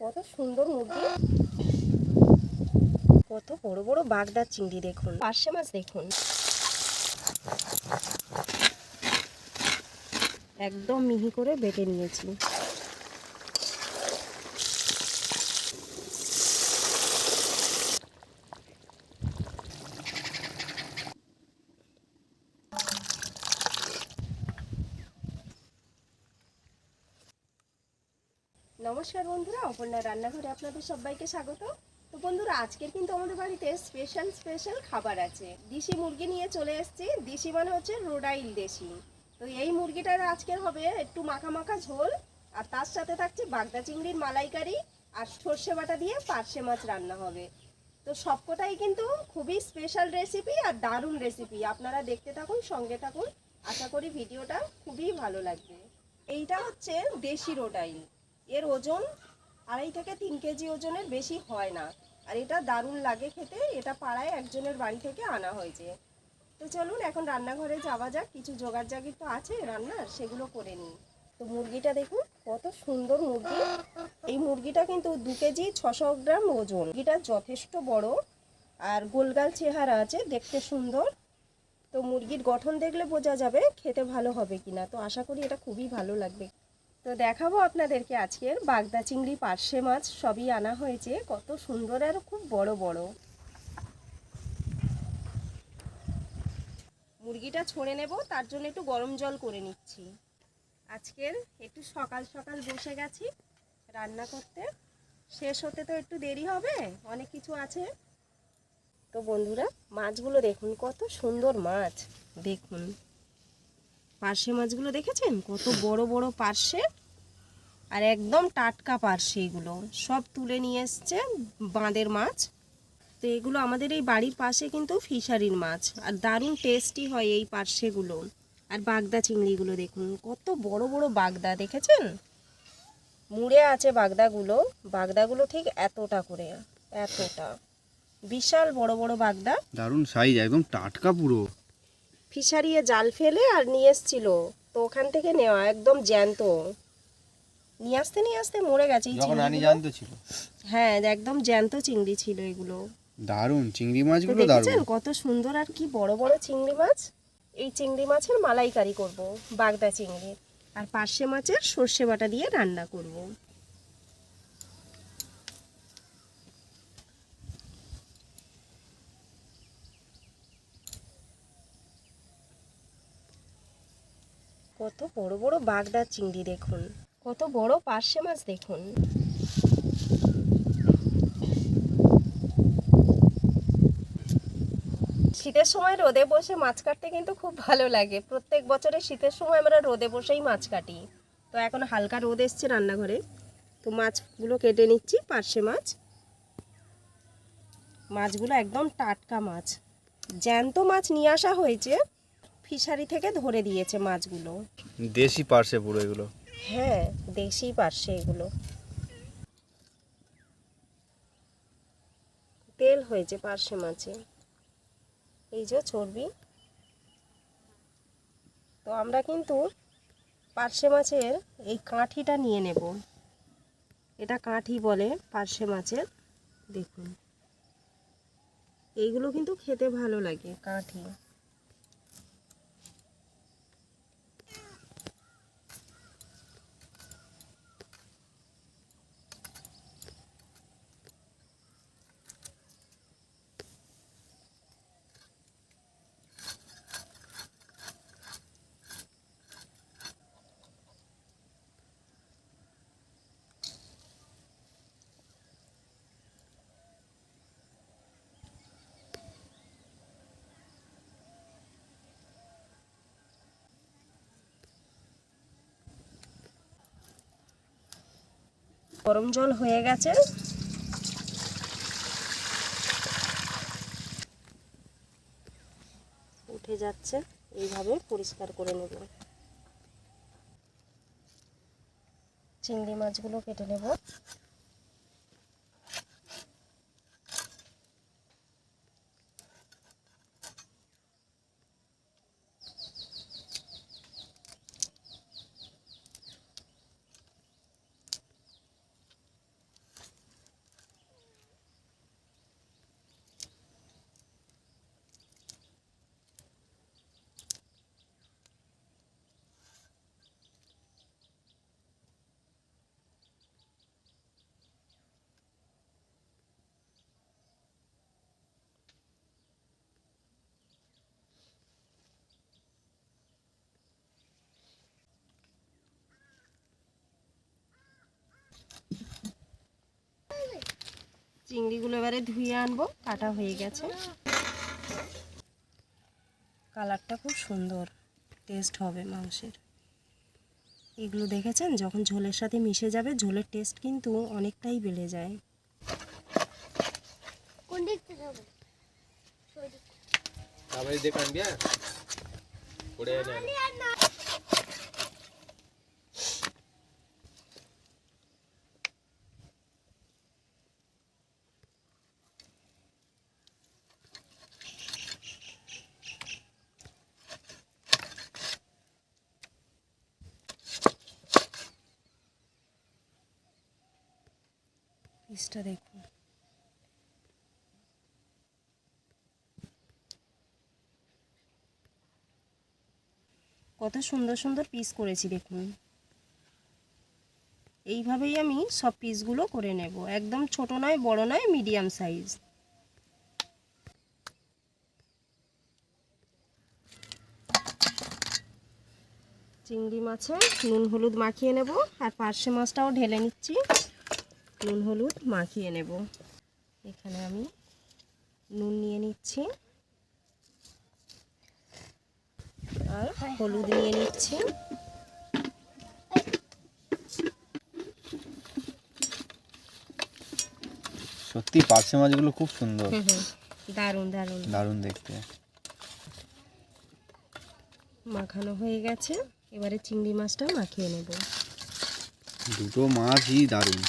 কত সুন্দর মুরগি। কত বড় বড় বাগদার চিংড়ি দেখুন। পার্শে মাছ দেখুন। একদম মিহি করে বেটে নিয়েছি। নমস্কার বন্ধুরা, অপর্ণা রান্নাঘরে আপনাদের সবাইকে স্বাগত। তো বন্ধুরা, আজকের কিন্তু আমাদের বাড়িতে স্পেশাল স্পেশাল খাবার আছে। দেশি মুরগি নিয়ে চলে এসেছি। দেশি মানে হচ্ছে রোডাইল দেশি। তো এই মুরগিটার আজকের হবে একটু মাখা মাখা ঝোল, আর তার সাথে থাকছে বাগদা চিংড়ির মালাইকারি আর সর্ষে বাটা দিয়ে পার্শে মাছ রান্না হবে। তো সবকটাই কিন্তু খুবই স্পেশাল রেসিপি আর দারুণ রেসিপি আপনারা দেখতে থাকুন, সঙ্গে থাকুন। আশা করি ভিডিওটা খুবই ভালো লাগবে। এইটা হচ্ছে দেশি রোডাইল। এর ওজন আড়াই থেকে তিন কেজি ওজনের বেশি হয় না। আর এটা দারুণ লাগে খেতে, এটা পাড়ায় একজনের বাড়ি থেকে আনা হয়েছে। তো চলুন এখন রান্নাঘরে যাওয়া যাক, কিছু জোগাড় জাগির তো আছে রান্নার, সেগুলো করে নিই। তো মুরগিটা দেখুন, কত সুন্দর মুরগি। এই মুরগিটা কিন্তু দু কেজি ছশো গ্রাম ওজন। মুরগিটা যথেষ্ট বড় আর গোলগাল চেহারা আছে, দেখতে সুন্দর। তো মুরগির গঠন দেখলে বোঝা যাবে খেতে ভালো হবে কিনা। তো আশা করি এটা খুবই ভালো লাগবে। তো দেখাবো আপনাদেরকে আজকের বাগদা চিংড়ি পার্শে মাছ। সবই আনা হয়েছে। কত সুন্দর আর খুব বড় বড়। মুরগিটা ছড়ে নেব, তার জন্য একটু গরম জল করে নিচ্ছি। আজকের একটু সকাল সকাল বসে গেছি রান্না করতে। শেষ হতে তো একটু দেরি হবে, অনেক কিছু আছে। তো বন্ধুরা, মাছগুলো দেখুন কত সুন্দর মাছ। দেখুন। পার্শে মাছগুলো দেখেছেন? কত বড় বড় পার্শে। আর একদম টাটকা পার্শে এগুলো। সব তুলে নিয়ে এসছে বাঁদের মাছ। তো এগুলো আমাদের এই বাড়ির পাশে কিন্তু ফিশারির মাছ। আর দারুণ টেস্টি হয় এই পার্শেগুলো। আর বাগদা চিংড়িগুলো দেখুন, কত বড় বড় বাগদা, দেখেছেন? মুড়ে আছে বাগদাগুলো। বাগদাগুলো ঠিক এতটা করে, এতটা। বিশাল বড় বড় বাগদা। দারুণ সাইজ একদম টাটকা পুরো। ফিশারিয়ে জাল ফেলে আর নিয়ে এসছিল। তো ওখান থেকে নেওয়া একদম জ্যান্ত। নিয়ে আসতে নিয়ে আসতে মরে গেছে যখন আনি। জানতো ছিল। হ্যাঁ একদম জ্যান্ত চিংড়ি ছিল এগুলো। দারুণ চিংড়ি মাছগুলো দেখেছেন দারুণ। কত সুন্দর আর কি বড় বড় চিংড়ি মাছ? এই চিংড়ি মাছের মালাইকারি করব বাগদা চিংড়ি। আর পার্শে মাছের সর্ষে বাটা দিয়ে রান্না করব। কত বড় বড় বাগদা চিংড়ি দেখুন। কত বড় পার্শে মাছ দেখুন। শীতের সময় রোদে বসে মাছ কাটতে কিন্তু খুব ভালো লাগে। প্রত্যেক বছরে শীতের সময় আমরা রোদে বসেই মাছ কাটি। তো এখন হালকা রোদ এসছে রান্নাঘরে। তো মাছগুলো কেটে নিচ্ছি, পার্শে মাছ। মাছগুলো একদম টাটকা মাছ। জ্যান্ত মাছ নিয়ে আসা হয়েছে। ফিশারি থেকে ধরে দিয়েছে মাছগুলো। দেশি পার্সে পুরো এগুলো? হ্যাঁ দেশি পার্শে এগুলো। তেল হয়েছে পার্শে মাছে। এই যে চর্বি। তো আমরা কিন্তু পার্শে মাছের এই কাঠিটা নিয়ে নেব। এটা কাঠি বলে পার্শে মাছের। দেখুন। এইগুলো কিন্তু খেতে ভালো লাগে কাঠি। গরম জল হয়ে গেছে। উঠে যাচ্ছে এইভাবে পরিষ্কার করে নেব। চিংড়ি মাছগুলো কেটে নেব। চিংড়িগুলো এবারে ধুয়ে আনব কাটা হয়ে গেছে। কালারটা খুব সুন্দর টেস্ট হবে মাংসের। এগুলো দেখেছেন? যখন ঝোলের সাথে মিশে যাবে ঝোলের টেস্ট কিন্তু অনেকটাই বেড়ে যায়। কোন দিক থেকে হবে? আবার দেখে আনবি পড়ে দেখুন। কত সুন্দর সুন্দর পিস করেছি দেখুন। এইভাবেই আমি সব পিসগুলো করে নেব। একদম ছোট নয়, বড় নয় মিডিয়াম সাইজ চিংড়ি মাছে নুন, হলুদ মাখিয়ে নেব। আর পার্শে মাছটাও ঢেলে নিচ্ছি। নুন হলুদ মাখিয়ে নেব। এখানে আমি নুন নিয়ে নিচ্ছি। আর হলুদ নিয়ে নিচ্ছি। সত্যি পার্শে মাছগুলো খুব সুন্দর। দারুণ দারুণ। দারুণ দেখতে। মাখানো হয়ে গেছে। এবারে চিংড়ি মাছটা মাখিয়ে নেব। দুটো মাছই দারুণ।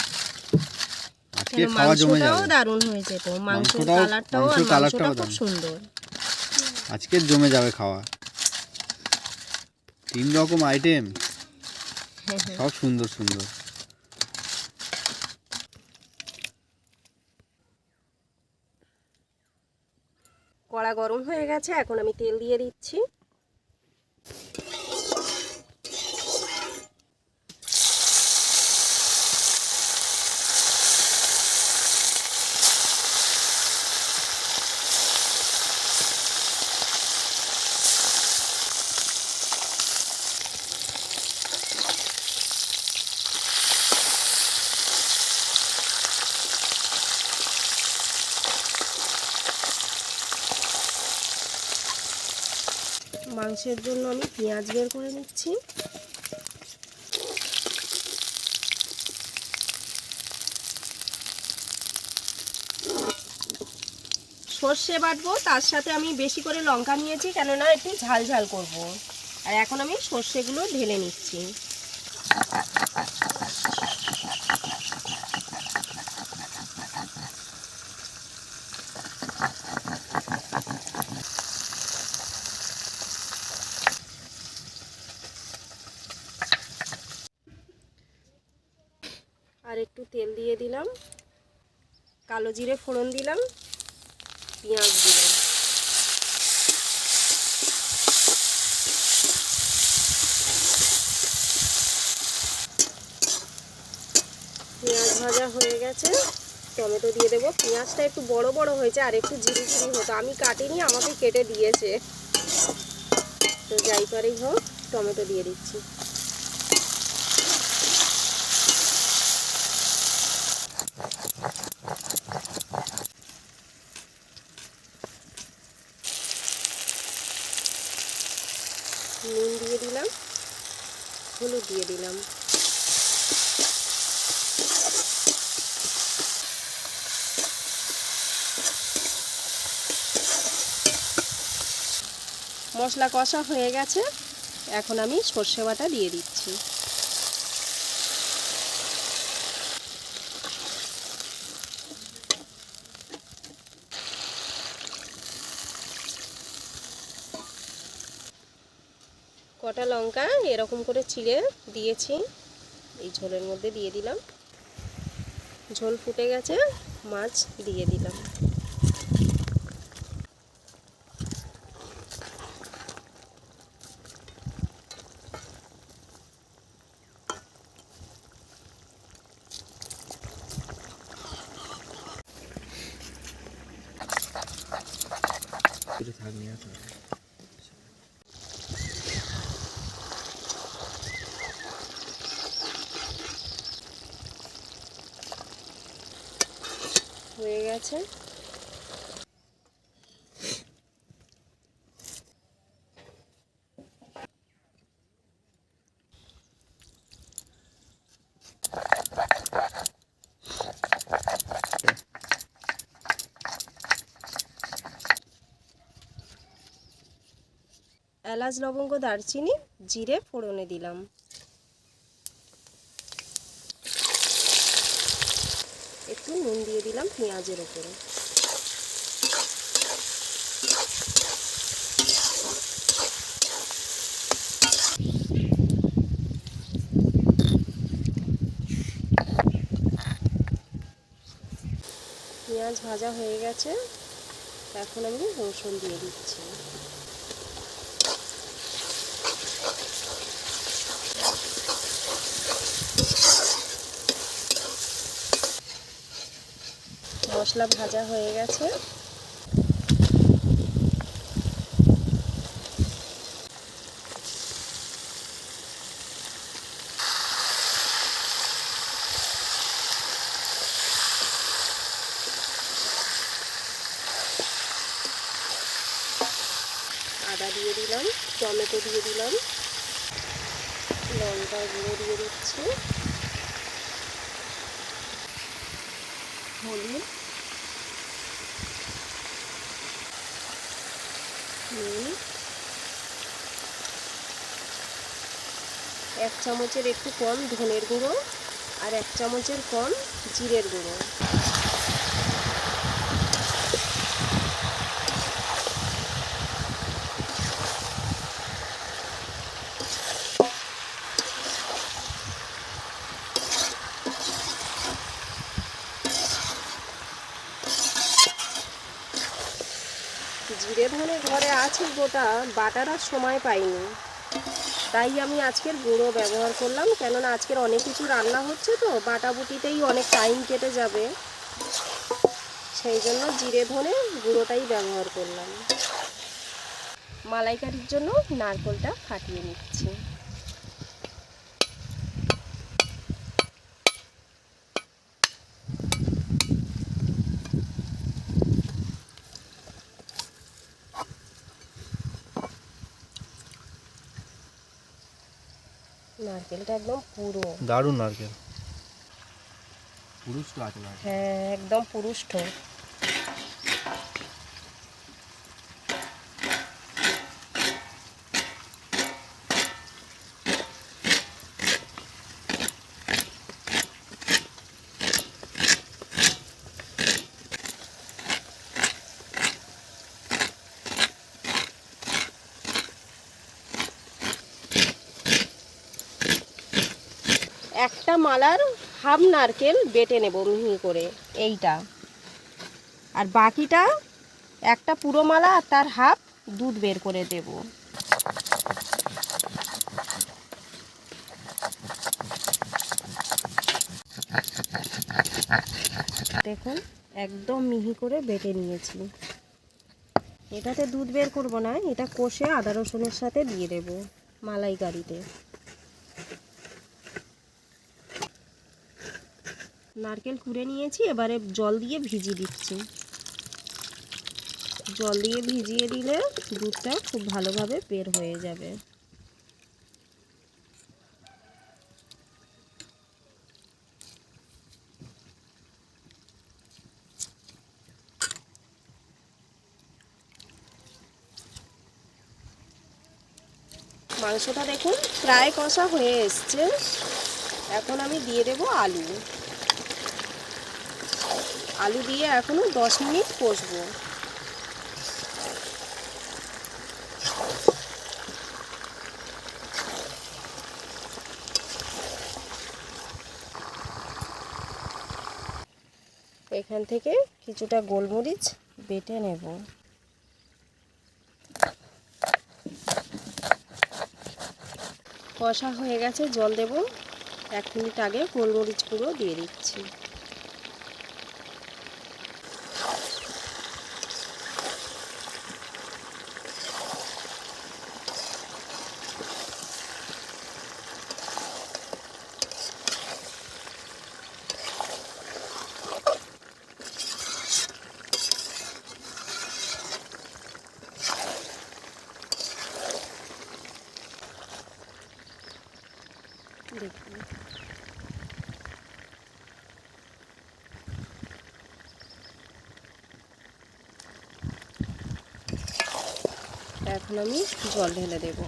আজকে খাওয়া জমে যাবে। দারুণ হয়েছে তো। মাংসের কালারটাও আর মাংসের কালারটাও খুব সুন্দর। আজকে জমে যাবে খাওয়া। তিন রকম আইটেম সব সুন্দর সুন্দর। কড়া গরম হয়ে গেছে এখন আমি তেল দিয়ে দিচ্ছি। মাংসের জন্য আমি পেঁয়াজ বের করে নিচ্ছি সর্ষে বাটবো, তার সাথে আমি বেশি করে লঙ্কা নিয়েছি, কেননা একটু ঝাল ঝাল করব। আর এখন আমি সর্ষেগুলো ঢেলে নিচ্ছি আর একটু তেল দিয়ে দিলাম কালো জিরে ফোড়ন দিলাম, পেঁয়াজ দিলাম। পেঁয়াজ ভাজা হয়ে গেছে, টমেটো দিয়ে দেবো। পেঁয়াজটা একটু বড় বড় হয়েছে আর একটু জিরি জিরি হতো। আমি কাটিনি, আমাকে কেটে দিয়েছে। তো যাই পারেই হোক, টমেটো দিয়ে দিচ্ছি নুন দিয়ে দিলাম হলুদ দিয়ে দিলাম। মশলা কষা হয়ে গেছে। এখন আমি সর্ষে বাটা দিয়ে দিচ্ছি। কটা লঙ্কা এরকম করে চিড়ে দিয়েছি। এই ঝোলের মধ্যে দিয়ে দিলাম। ঝোল ফুটে গেছে, মাছ দিয়ে দিলাম। এলাচ, লবঙ্গ, দারচিনি, জিরে ফোড়নে দিলাম। একটু নুন দিয়ে দিলাম পেঁয়াজের ওপরে। পেঁয়াজ ভাজা হয়ে গেছে। এখন আমি রসুন দিয়ে দিচ্ছি। মশলা ভাজা হয়ে গেছে আদা দিয়ে দিলাম টমেটো দিয়ে দিলাম লঙ্কা গুঁড়ো দিয়ে দিচ্ছি হলুদ নুন এক চামচের একটু কম ধনের গুঁড়ো আর এক চামচের কম জিরের গুঁড়ো। জিরে ধনে ঘরে আছে গোটা, বাটার সময় পাইনি। তাই আমি আজকের গুঁড়ো ব্যবহার করলাম। কেননা আজকের অনেক কিছু রান্না হচ্ছে তো, বাটাবুটিতেই অনেক টাইম কেটে যাবে। সেই জন্য জিরে ধনে গুঁড়োটাই ব্যবহার করলাম। মালাইকারির জন্য নারকোলটা ফাটিয়ে নিচ্ছি। নারকেলটা একদম পুরো। দারুণ নারকেল পুরুষ আছে হ্যাঁ একদম পুরুষ্ঠ একটা মালার হাফ নারকেল বেটে নেব মিহি করে, এইটা। আর বাকিটা একটা পুরো মালা আর তার হাফ দুধ বের করে দেব। দেখুন, একদম মিহি করে বেটে নিয়েছি। এটাতে দুধ বের করব না, এটা কষে আদা রসুনের সাথে দিয়ে দেব মালাইকারিতে। নারকেল কুড়ে নিয়েছি, এবারে জল দিয়ে ভিজিয়ে দিচ্ছি। জল দিয়ে ভিজিয়ে দিলে দুধটা খুব ভালোভাবে বের হয়ে যাবে। মাংসটা দেখুন, প্রায় কষা হয়ে এসছে। এখন আমি দিয়ে দেব আলু। আলু দিয়ে এখনও দশ মিনিট কষবো। এখান থেকে কিছুটা গোলমরিচ বেটে নেব। কষা হয়ে গেছে, জল দেব। এক মিনিট আগে গোলমরিচ গুঁড়ো দিয়ে দিচ্ছি। এখন আমি জল ঢেলে দেবো।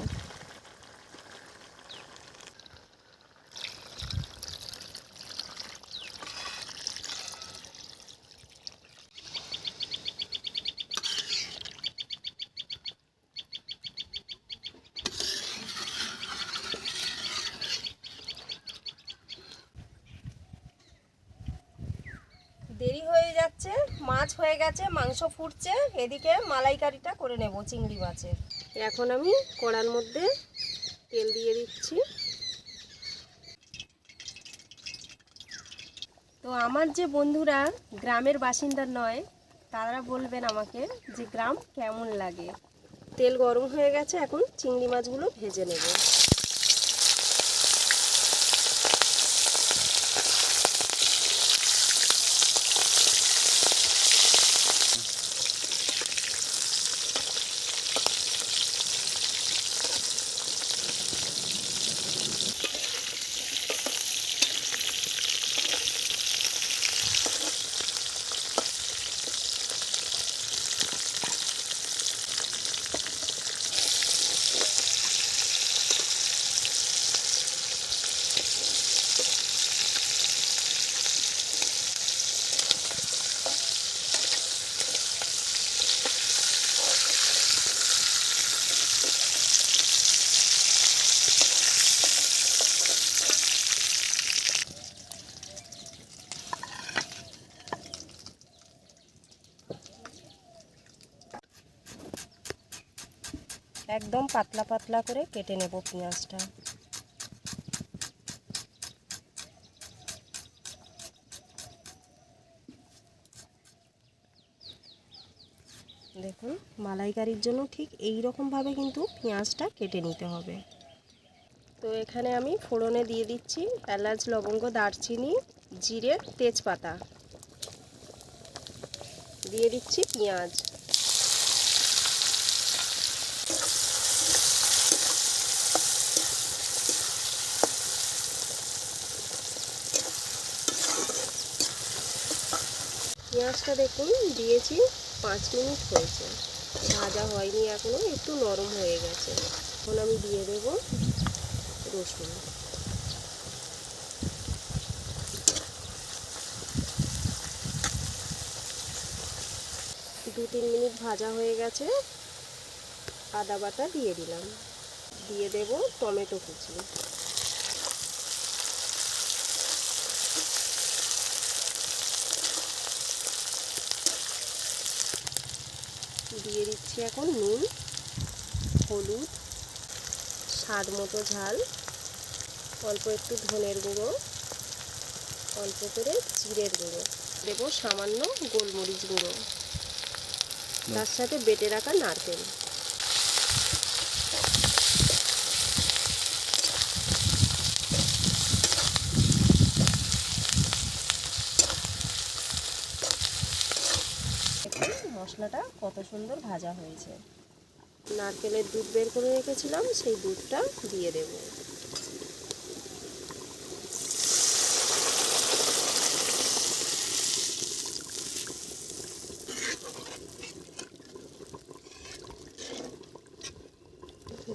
দেরি হয়ে যাচ্ছে, মাছ হয়ে গেছে, মাংস ফুটছে, এদিকে মালাইকারিটা করে নেব চিংড়ি মাছের। এখন আমি কড়ার মধ্যে তেল দিয়ে দিচ্ছি। তো আমার যে বন্ধুরা গ্রামের বাসিন্দা নয়, তারা বলবেন আমাকে যে, গ্রাম কেমন লাগে? তেল গরম হয়ে গেছে, এখন চিংড়ি মাছগুলো ভেজে নেব। একদম পাতলা পাতলা করে কেটে নেব পেঁয়াজটা। দেখুন, মালাইকারির জন্য ঠিক এই রকমভাবে কিন্তু পেঁয়াজটা কেটে নিতে হবে। তো এখানে আমি ফোড়নে দিয়ে দিচ্ছি এলাচ, লবঙ্গ, দারচিনি, জিরে, তেজপাতা। দিয়ে দিচ্ছি পেঁয়াজ। পেঁয়াজটা দেখুন, দিয়েছি, পাঁচ মিনিট হয়েছে। ভাজা হয়নি এখনও একটু নরম হয়ে গেছে। এখন আমি দিয়ে দেব রসুন। দু তিন মিনিট ভাজা হয়ে গেছে, আদা বাটা দিয়ে দিলাম। দিয়ে দেব টমেটো কুচি। দিয়ে দিচ্ছি এখন নুন, হলুদ, স্বাদ মতো ঝাল, অল্প একটু ধনের গুঁড়ো, অল্প করে জিরের গুঁড়ো। দেবো সামান্য গোলমরিচ গুঁড়ো। তার সাথে বেটে রাখা নারকেল। মশলাটা কত সুন্দর ভাজা হয়েছে। নারকেলের দুধ বের করে রেখেছিলাম, সেই দুধটা দিয়ে দেব।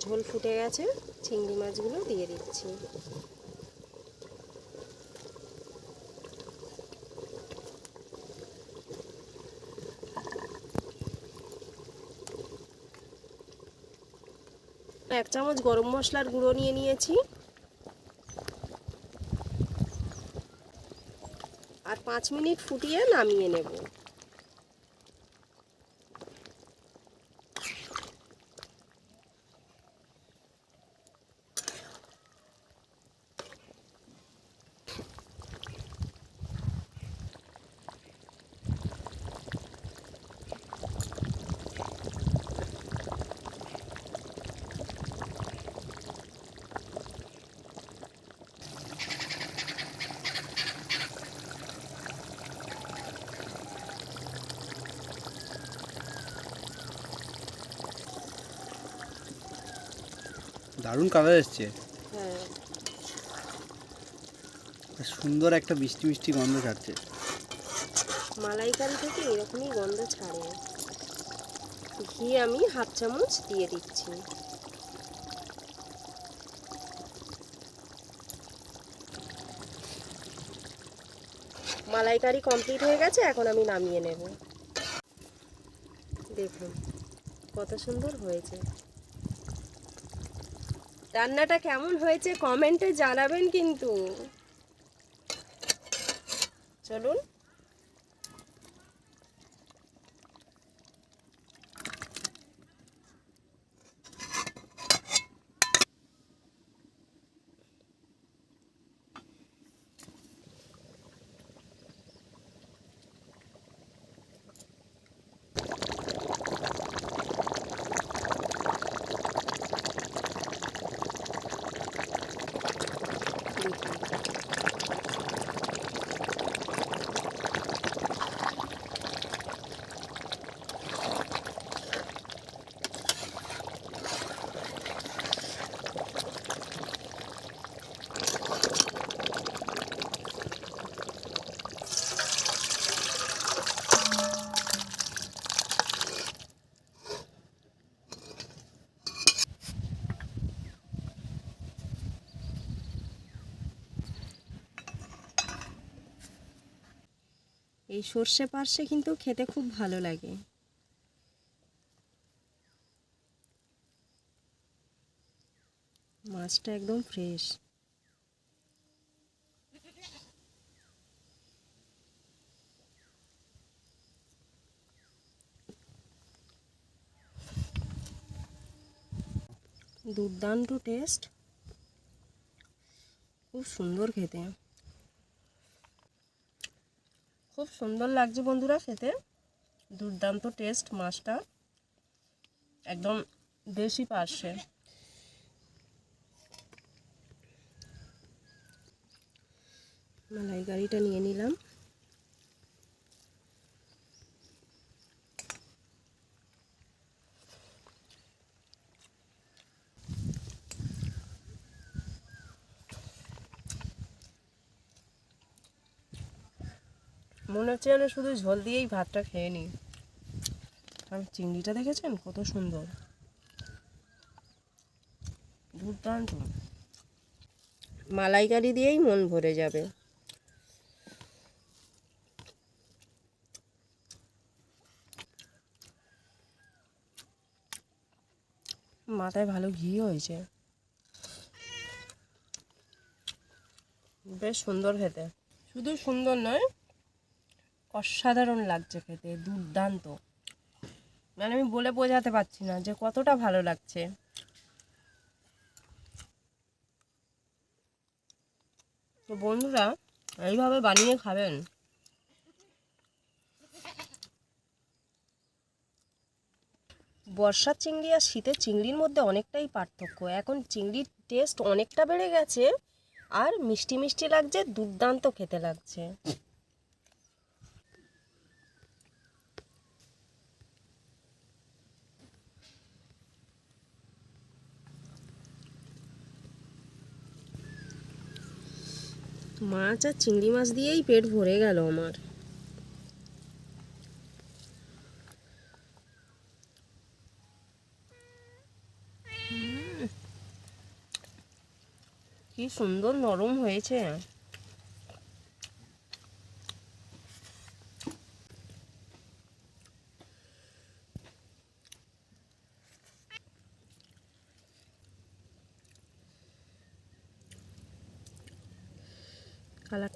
ঝোল ফুটে গেছে, চিংড়ি মাছগুলো দিয়ে দিচ্ছি এক চামচ গরম মশলার গুঁড়ো নিয়ে নিয়েছি। আর পাঁচ মিনিট ফুটিয়ে নামিয়ে নেব। দারুণ কালার এসছে। হ্যাঁ। সুন্দর একটা মিষ্টি মিষ্টি গন্ধ ছাড়ছে। মালাইকারি থেকে এরকমই গন্ধ ছাড়ে। ঘি আমি হাফ চামচ দিয়ে দিচ্ছি। মালাইকারি কমপ্লিট হয়ে গেছে এখন আমি নামিয়ে নেব। দেখুন কত সুন্দর হয়েছে। রান্নাটা কেমন হয়েছে কমেন্টে জানাবেন কিন্তু। চলুন দেখুন এই সর্ষে পার্শে কিন্তু খেতে খুব ভালো লাগে। মাছটা একদম ফ্রেশ। দুর্দান্ত টেস্ট খুব সুন্দর খেতে খুব সুন্দর লাগছে বন্ধুরা খেতে। দুর্দান্ত টেস্ট মাছটা একদম দেশি পার্শ্বে। মালাই গাড়িটা নিয়ে নিলাম। মনে হচ্ছে যেন শুধু ঝোল দিয়েই ভাতটা খেয়ে নিই। আর চিংড়িটা দেখেছেন? কত সুন্দর। দুর্দান্ত। মালাইকারি দিয়েই মন ভরে যাবে। মাথায় ভালো ঘি হয়েছে। বেশ সুন্দর খেতে। শুধু সুন্দর নয় অসাধারণ লাগছে খেতে, দুর্দান্ত। মানে আমি বলে বোঝাতে পারছি না যে কতটা ভালো লাগছে। তো বন্ধুরা, এইভাবে বানিয়ে খাবেন। বর্ষার চিংড়ি আর শীতের চিংড়ির মধ্যে অনেকটাই পার্থক্য। এখন চিংড়ির টেস্ট অনেকটা বেড়ে গেছে আর মিষ্টি মিষ্টি লাগছে, দুর্দান্ত খেতে লাগছে। মাছ আর চিংড়ি মাছ দিয়েই পেট ভরে গেল আমার। কি সুন্দর নরম হয়েছে।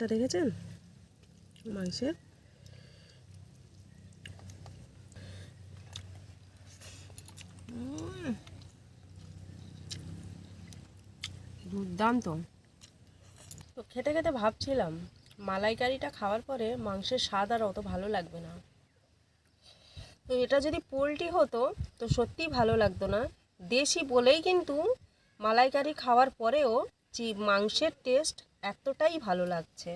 কালারটা দেখেছেন? মাংসের? দুর্দান্ত। তো খেতে খেতে ভাবছিলাম, মালাইকারিটা খাওয়ার পরে মাংসের স্বাদ আর অত ভালো লাগবে না। তো এটা যদি পোলট্রি হতো, তো সত্যিই ভালো লাগতো না। দেশি বলেই কিন্তু মালাইকারি খাওয়ার পরেও যে মাংসের টেস্ট এতটাই ভালো লাগছে।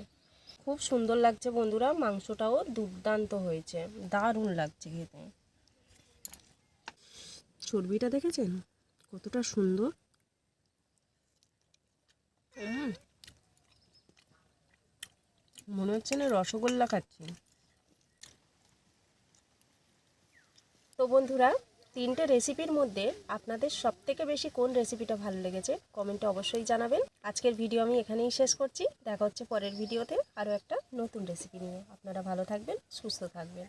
খুব সুন্দর লাগছে বন্ধুরা মাংসটাও দুর্দান্ত হয়েছে দারুণ লাগছে খেতে। চর্বিটা দেখেছেন? কতটা সুন্দর। মনে হচ্ছে না রসগোল্লা খাচ্ছি। তো বন্ধুরা তিনটে রেসিপির মধ্যে আপনাদের সব থেকে বেশি কোন রেসিপিটা ভালো লেগেছে, কমেন্টে অবশ্যই জানাবেন। আজকের ভিডিও আমি এখানেই শেষ করছি। দেখা হচ্ছে পরের ভিডিওতে আরও একটা নতুন রেসিপি নিয়ে। আপনারা ভালো থাকবেন, সুস্থ থাকবেন।